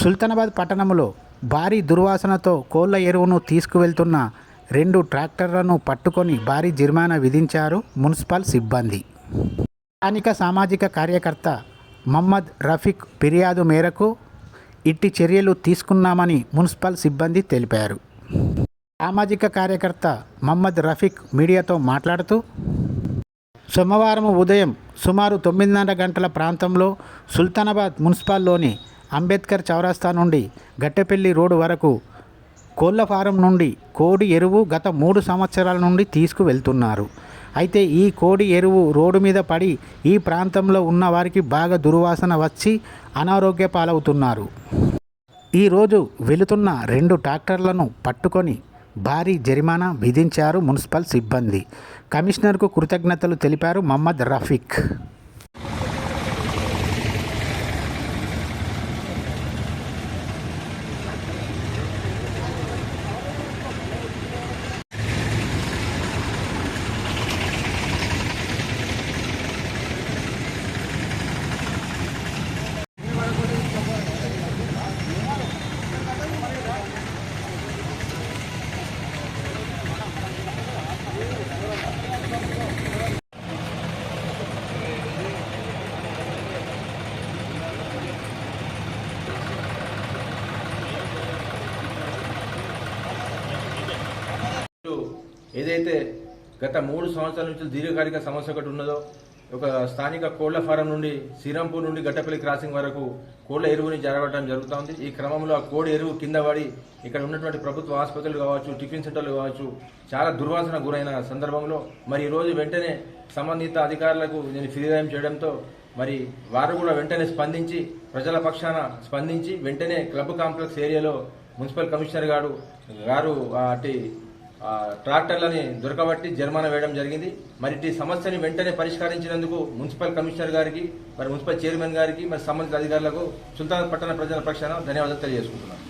సుల్తానాబాద్ పట్టణంలో భారీ దుర్వాసనతో కోళ్ళ ఎరువును తీసుకువెళ్తున్న రెండు ట్రాక్టర్లను పట్టుకొని భారీ జరిమానా విధించారు మున్సిపల్ సిబ్బంది. స్థానిక సామాజిక కార్యకర్త మహమ్మద్ రఫీక్ ఫిర్యాదు మేరకు ఇట్టి చర్యలు తీసుకున్నామని మున్సిపల్ సిబ్బంది తెలిపారు. సామాజిక కార్యకర్త మహమ్మద్ రఫీక్ మీడియాతో మాట్లాడుతూ సోమవారం ఉదయం సుమారు తొమ్మిదిన్నర గంటల ప్రాంతంలో సుల్తానాబాద్ మున్సిపాల్లోని అంబేద్కర్ చౌరస్తా నుండి గట్టెపల్లి రోడ్డు వరకు కోళ్ళ ఫారం నుండి కోడి ఎరువు గత మూడు సంవత్సరాల నుండి తీసుకువెళ్తున్నారు. అయితే ఈ కోడి ఎరువు రోడ్డు మీద పడి ఈ ప్రాంతంలో ఉన్న వారికి బాగా దుర్వాసన వచ్చి అనారోగ్య పాలవుతున్నారు. ఈరోజు వెళుతున్న రెండు ట్రాక్టర్లను పట్టుకొని భారీ జరిమానా విధించారు మున్సిపల్ సిబ్బంది. కమిషనర్కు కృతజ్ఞతలు తెలిపారు మహమ్మద్ రఫీక్. ఏదైతే గత మూడు సంవత్సరాల నుంచి దీర్ఘకాలిక సమస్య ఒకటి ఉన్నదో ఒక స్థానిక కోళ్ళ ఫారం నుండి శ్రీరాంపూర్ నుండి గట్టపల్లి క్రాసింగ్ వరకు కోళ్ళ ఎరువుని జరగడం జరుగుతోంది. ఈ క్రమంలో ఆ కోడి ఎరువు కింద పడి ఇక్కడ ఉన్నటువంటి ప్రభుత్వ ఆసుపత్రులు కావచ్చు టిఫిన్ సెంటర్లు కావచ్చు చాలా దుర్వాసన గురైన సందర్భంలో మరి ఈ రోజు వెంటనే సంబంధిత అధికారులకు నేను ఫిర్యాదు చేయడంతో మరి వారు కూడా వెంటనే స్పందించి ప్రజల పక్షాన స్పందించి వెంటనే క్లబ్ కాంప్లెక్స్ ఏరియాలో మున్సిపల్ కమిషనర్ గారు గారు అటు ట్రాక్టర్లని దొరకబట్టి జరిమానా వేయడం జరిగింది. మరి ఈ సమస్యని వెంటనే పరిష్కరించినందుకు మున్సిపల్ కమిషనర్ గారికి మరి మున్సిపల్ చైర్మన్ గారికి మరి సంబంధిత అధికారులకు సుల్తాన్ పట్టణ ప్రజల పక్షాన ధన్యవాదాలు తెలియజేసుకుంటున్నాను.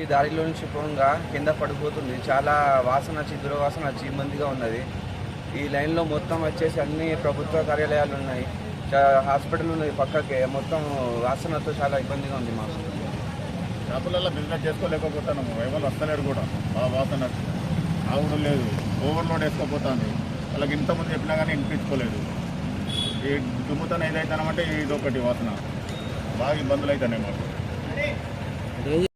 ఈ దారిలో నుంచి పొంగా కింద పడిపోతుంది. చాలా వాసన వచ్చి దుర్వాసన వచ్చి ఇబ్బందిగా ఉన్నది. ఈ లైన్లో మొత్తం వచ్చేసి అన్ని ప్రభుత్వ కార్యాలయాలు ఉన్నాయి. హాస్పిటల్ ఉన్నది పక్కకే. మొత్తం వాసనతో చాలా ఇబ్బందిగా ఉంది మాకు. షాపులలో బిజినెస్ చేసుకోలేకపోతున్నాము ఎవరు వస్తలేరు కూడా. బాగా వాసన ఆవుడు లేదు. ఓవర్లోడ్ వేసుకోపోతుంది. వాళ్ళకి ఇంతకుముందు చెప్పినా కానీ వినిపించుకోలేదు. ఈ దుమ్ముతనం ఏదైతున్నామంటే ఇది ఒకటి వాసన. బాగా ఇబ్బందులు అవుతున్నాయి మాకు.